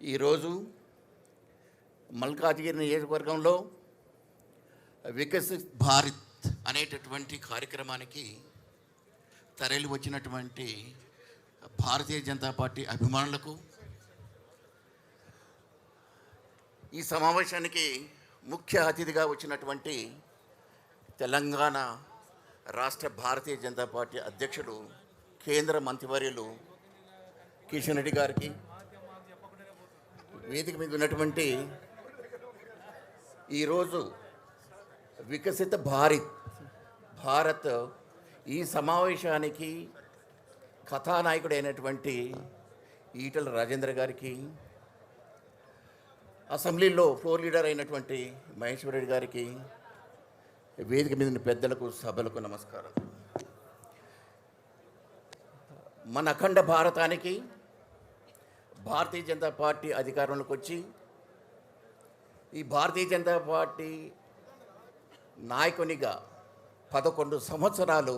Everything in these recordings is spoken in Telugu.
ఈరోజు మల్కాజ్గిరి నియోజకవర్గంలో వికసిత్ భారత్ అనేటటువంటి కార్యక్రమానికి తరలి వచ్చినటువంటి భారతీయ జనతా పార్టీ అభిమానులకు ఈ సమావేశానికి ముఖ్య అతిథిగా వచ్చినటువంటి తెలంగాణ రాష్ట్ర భారతీయ జనతా పార్టీ అధ్యక్షుడు కేంద్ర మంత్రివర్యులు కిషన్ రెడ్డి గారికి వేదిక మీద ఉన్నటువంటి ఈరోజు వికసిత భారత్ భారత్ ఈ సమావేశానికి కథానాయకుడైనటువంటి ఈటల రాజేంద్ర గారికి అసెంబ్లీలో ఫ్లోర్ లీడర్ అయినటువంటి మహేశ్వర రెడ్డి గారికి వేదిక మీద పెద్దలకు సభలకు నమస్కారం. మన అఖండ భారతానికి భారతీయ జనతా పార్టీ అధికారంలోకి వచ్చి ఈ భారతీయ జనతా పార్టీ నాయకునిగా పదకొండు సంవత్సరాలు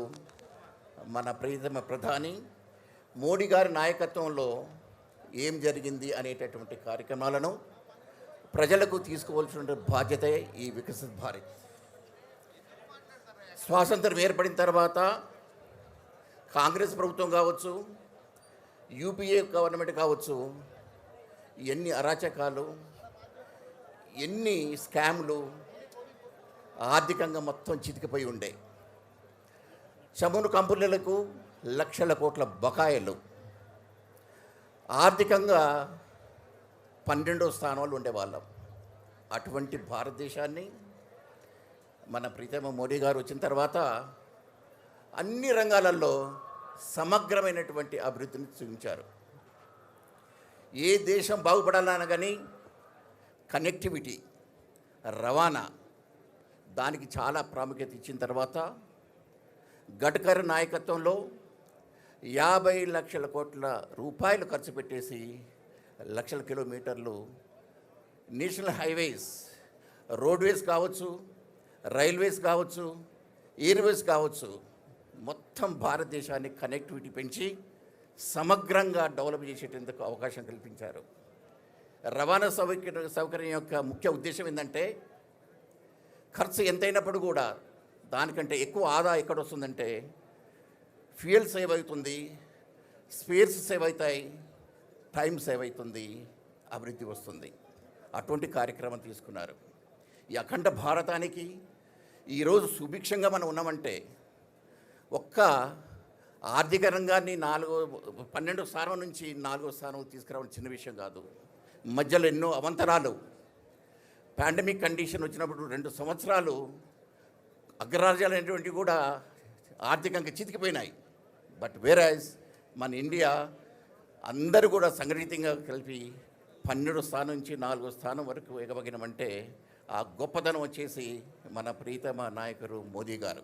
మన ప్రియతమ ప్రధాని మోడీ గారి నాయకత్వంలో ఏం జరిగింది అనేటటువంటి కార్యక్రమాలను ప్రజలకు తీసుకోవాల్సిన బాధ్యత ఈ వికసిత్ భారత్. స్వాతంత్రం ఏర్పడిన తర్వాత కాంగ్రెస్ ప్రభుత్వం కావచ్చు యూపీఏ గవర్నమెంట్ కావచ్చు ఎన్ని అరాచకాలు ఎన్ని స్కామ్లు ఆర్థికంగా మొత్తం చితికిపోయి ఉండే. చమురు కంపెనీలకు లక్షల కోట్ల బకాయిలు. ఆర్థికంగా పన్నెండో స్థానంలో ఉండేవాళ్ళం. అటువంటి భారతదేశాన్ని మన ప్రీతమ మోడీ గారు వచ్చిన తర్వాత అన్ని రంగాలలో సమగ్రమైనటువంటి అభివృద్ధిని చూపించారు. ఏ దేశం బాగుపడాలన్నా కానీ కనెక్టివిటీ రవాణా దానికి చాలా ప్రాముఖ్యత ఇచ్చిన తర్వాత గడ్కర్ నాయకత్వంలో యాభై లక్షల కోట్ల రూపాయలు ఖర్చు పెట్టేసి లక్షల కిలోమీటర్లు నేషనల్ హైవేస్ రోడ్వేస్ కావచ్చు రైల్వేస్ కావచ్చు ఎయిర్వేస్ కావచ్చు మొత్తం భారతదేశాన్ని కనెక్టివిటీ పెంచి సమగ్రంగా డెవలప్ చేసేటందుకు అవకాశం కల్పించారు. రవాణా సౌకర్య సౌకర్యం యొక్క ముఖ్య ఉద్దేశం ఏంటంటే ఖర్చు ఎంతైనప్పుడు కూడా దానికంటే ఎక్కువ ఆదా ఎక్కడ వస్తుందంటే ఫ్యూయల్ సేవ్ అవుతుంది స్పేర్స్ సేవ్ అవుతాయి టైం సేవ్ అవుతుంది అభివృద్ధి వస్తుంది. అటువంటి కార్యక్రమం తీసుకున్నారు. ఈ అఖండ భారతానికి ఈరోజు సుభిక్షంగా మనం ఉన్నామంటే ఒక్క ఆర్థిక రంగాన్ని నాలుగో పన్నెండో స్థానం నుంచి నాలుగో స్థానం తీసుకురావడం చిన్న విషయం కాదు. మధ్యలో ఎన్నో అవంతరాలు. పాండమిక్ కండిషన్ వచ్చినప్పుడు రెండు సంవత్సరాలు అగ్రరాజ్యాలు అనేటువంటివి కూడా ఆర్థికంగా చితికిపోయినాయి. బట్ వేరాజ్ మన ఇండియా అందరూ కూడా సంఘటితంగా కలిపి పన్నెండు స్థానం నుంచి నాలుగో స్థానం వరకు ఎగబగినమంటే ఆ గొప్పదనం వచ్చేసి మన ప్రీతమ నాయకుడు మోదీ గారు.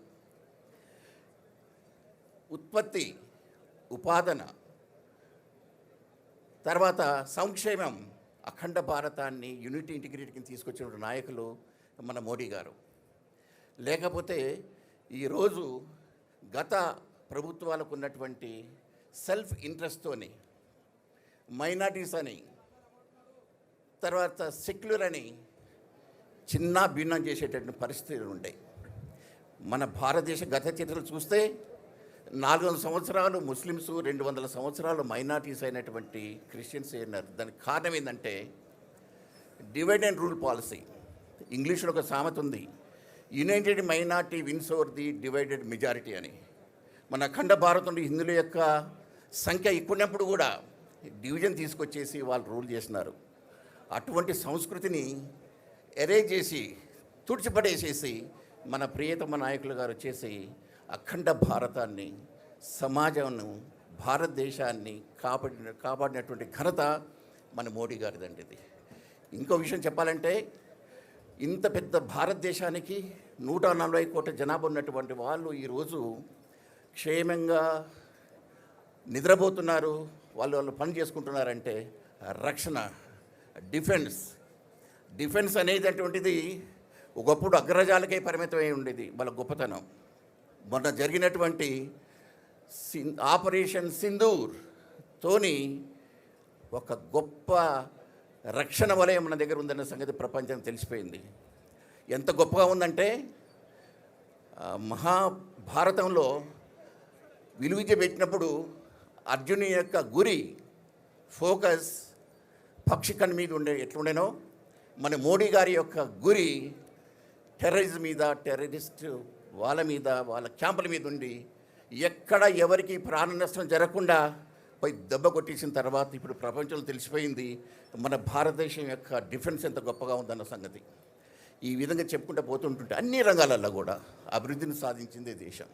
ఉత్పత్తి ఉపాదన తర్వాత సంక్షేమం అఖండ భారతాన్ని యూనిటీ ఇంటిగ్రిటీకి తీసుకొచ్చిన నాయకులు మన మోడీ గారు. లేకపోతే ఈరోజు గత ప్రభుత్వాలకు ఉన్నటువంటి సెల్ఫ్ ఇంట్రెస్ట్తోని మైనార్టీస్ అని తర్వాత సెక్యులర్ అని చిన్న భిన్నం చేసేటటువంటి పరిస్థితులు ఉంటాయి మన భారతదేశ గత చరిత్రలు చూస్తే నాలుగు వందల సంవత్సరాలు ముస్లిమ్స్ రెండు వందల సంవత్సరాలు మైనార్టీస్ అయినటువంటి క్రిస్టియన్స్ అయినారు. దానికి కారణం ఏంటంటే డివైడ్ అండ్ రూల్ పాలసీ. ఇంగ్లీష్లో ఒక సామెత ఉంది united minority wins over the divided majority అని. మన అఖండ భారతంలో హిందువుల యొక్క సంఖ్య ఎక్కువనప్పుడు కూడా డివిజన్ తీసుకొచ్చేసి వాళ్ళు రూల్ చేసినారు అటువంటి సంస్కృతిని ఎరేజ్ చేసి తుడిచిపడేసేసి మన ప్రియతమ నాయకులు గారు వచ్చేసి అఖండ భారతాన్ని సమాజంను భారతదేశాన్ని కాపాడిన కాపాడినటువంటి ఘనత మన మోడీ గారిదండి ఇది. ఇంకో విషయం చెప్పాలంటే ఇంత పెద్ద భారతదేశానికి నూట నలభై కోట్ల జనాభా ఉన్నటువంటి వాళ్ళు ఈరోజు క్షేమంగా నిద్రపోతున్నారు వాళ్ళు వాళ్ళు పని చేసుకుంటున్నారంటే రక్షణ డిఫెన్స్. డిఫెన్స్ అనేది అటువంటిది ఒకప్పుడు అగ్రజాలకే పరిమితమై ఉండేది వాళ్ళ గొప్పతనం. మొన్న జరిగినటువంటి సిన్ ఆపరేషన్ సింధూర్ తోని ఒక గొప్ప రక్షణ వలయం మన దగ్గర ఉందన్న సంగతి ప్రపంచం తెలిసిపోయింది. ఎంత గొప్పగా ఉందంటే మహాభారతంలో విలువిద్య పెట్టినప్పుడు అర్జుని యొక్క గురి ఫోకస్ పక్షికన్ మీద ఉండే ఎట్లుండేనో మన మోడీ గారి యొక్క గురి టెర్రరిజం మీద టెర్రరిస్ట్ వాళ్ళ మీద వాళ్ళ క్యాంపుల మీద ఉండి ఎక్కడ ఎవరికి ప్రాణ నష్టం జరగకుండా పోయి దెబ్బ కొట్టేసిన తర్వాత ఇప్పుడు ప్రపంచంలో తెలిసిపోయింది మన భారతదేశం యొక్క డిఫెన్స్ ఎంత గొప్పగా ఉందన్న సంగతి. ఈ విధంగా చెప్పుకుంటూ పోతుంటుంటే అన్ని రంగాలలో కూడా అభివృద్ధిని సాధించిందే దేశం.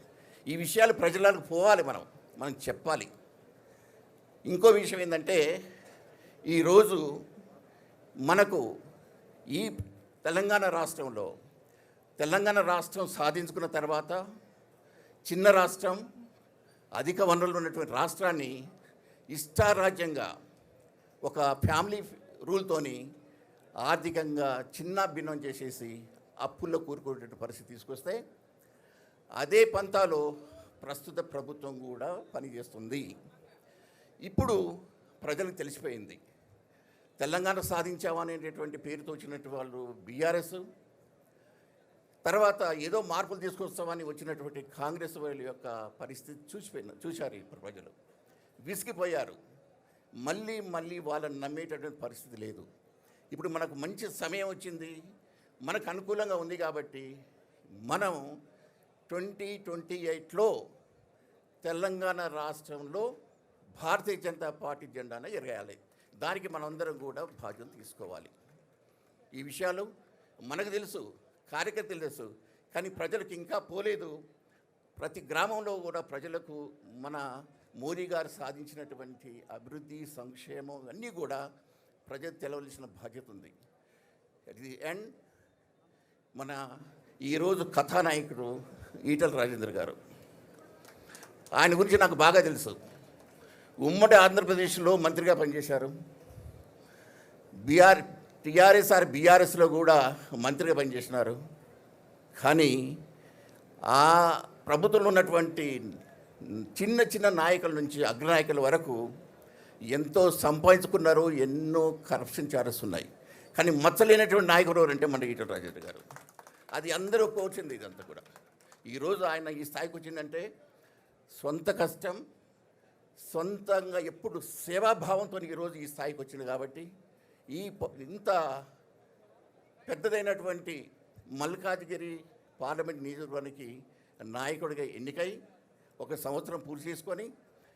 ఈ విషయాలు ప్రజలకు పోవాలి మనం మనం చెప్పాలి. ఇంకో విషయం ఏంటంటే ఈరోజు మనకు ఈ తెలంగాణ రాష్ట్రంలో తెలంగాణ రాష్ట్రం సాధించుకున్న తర్వాత చిన్న రాష్ట్రం అధిక వనరులు ఉన్నటువంటి రాష్ట్రాన్ని ఇష్టారాజ్యంగా ఒక ఫ్యామిలీ రూల్తోని ఆర్థికంగా చిన్న భిన్నం చేసేసి అప్పుల్లో కూరుకునేటువంటి పరిస్థితి తీసుకొస్తే అదే పంతాలో ప్రస్తుత ప్రభుత్వం కూడా పనిచేస్తుంది. ఇప్పుడు ప్రజలకు తెలిసిపోయింది. తెలంగాణ సాధించామనేటటువంటి పేరుతో వచ్చినటువంటి వాళ్ళు బీఆర్ఎస్ తర్వాత ఏదో మార్పులు తీసుకొస్తామని వచ్చినటువంటి కాంగ్రెస్ వాళ్ళ యొక్క పరిస్థితి చూసిపోయిన చూశారు ఇప్పుడు ప్రజలు. విసిగిపోయారు. మళ్ళీ మళ్ళీ వాళ్ళని నమ్మేటటువంటి పరిస్థితి లేదు. ఇప్పుడు మనకు మంచి సమయం వచ్చింది. మనకు అనుకూలంగా ఉంది కాబట్టి మనం ట్వంటీ ట్వంటీ ఎయిట్లో తెలంగాణ రాష్ట్రంలో భారతీయ జనతా పార్టీ జెండాను ఎరగాలి. దానికి మనందరం కూడా బాధ్యత తీసుకోవాలి. ఈ విషయాలు మనకు తెలుసు. కార్యకర్తలు తెలుసు కానీ ప్రజలకు ఇంకా పోలేదు. ప్రతి గ్రామంలో కూడా ప్రజలకు మన మోదీ గారు సాధించినటువంటి అభివృద్ధి సంక్షేమం అన్నీ కూడా ప్రజలు తెలవలసిన బాధ్యత ఉంది. అట్ ది ఎండ్ మన ఈరోజు కథానాయకుడు ఈటల రాజేంద్ర గారు. ఆయన గురించి నాకు బాగా తెలుసు. ఉమ్మడి ఆంధ్రప్రదేశ్లో మంత్రిగా పనిచేశారు. బీఆర్ టీఆర్ఎస్ ఆర్ బీఆర్ఎస్లో కూడా మంత్రిగా పనిచేసినారు కానీ ఆ ప్రభుత్వంలో ఉన్నటువంటి చిన్న చిన్న నాయకుల నుంచి అగ్రనాయకుల వరకు ఎంతో సంపాదించుకున్నారు ఎన్నో కరప్షన్ చార్జెస్ ఉన్నాయి. కానీ మచ్చలేనటువంటి నాయకుడు ఎవరంటే మన ఈటల రాజేంద్ర గారు. అది అందరూ కోచింది ఇదంతా కూడా. ఈరోజు ఆయన ఈ స్థాయికి వచ్చిందంటే సొంత కష్టం సొంతంగా ఎప్పుడు సేవాభావంతో ఈరోజు ఈ స్థాయికి వచ్చింది కాబట్టి ఈ ఇంత పెద్దదైనటువంటి మల్కాజ్గిరి పార్లమెంట్ నియోజకవర్గానికి నాయకుడిగా ఎన్నికై ఒక సంవత్సరం పూర్తి చేసుకొని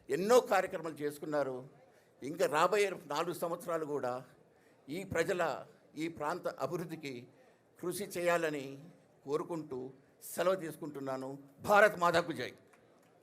ఎన్నో కార్యక్రమాలు చేసుకున్నారు. ఇంకా రాబోయే నాలుగు సంవత్సరాలు కూడా ఈ ప్రజల ఈ ప్రాంత అభివృద్ధికి కృషి చేయాలని కోరుకుంటూ సెలవు తీసుకుంటున్నాను. భారత్ మాతాకు జై.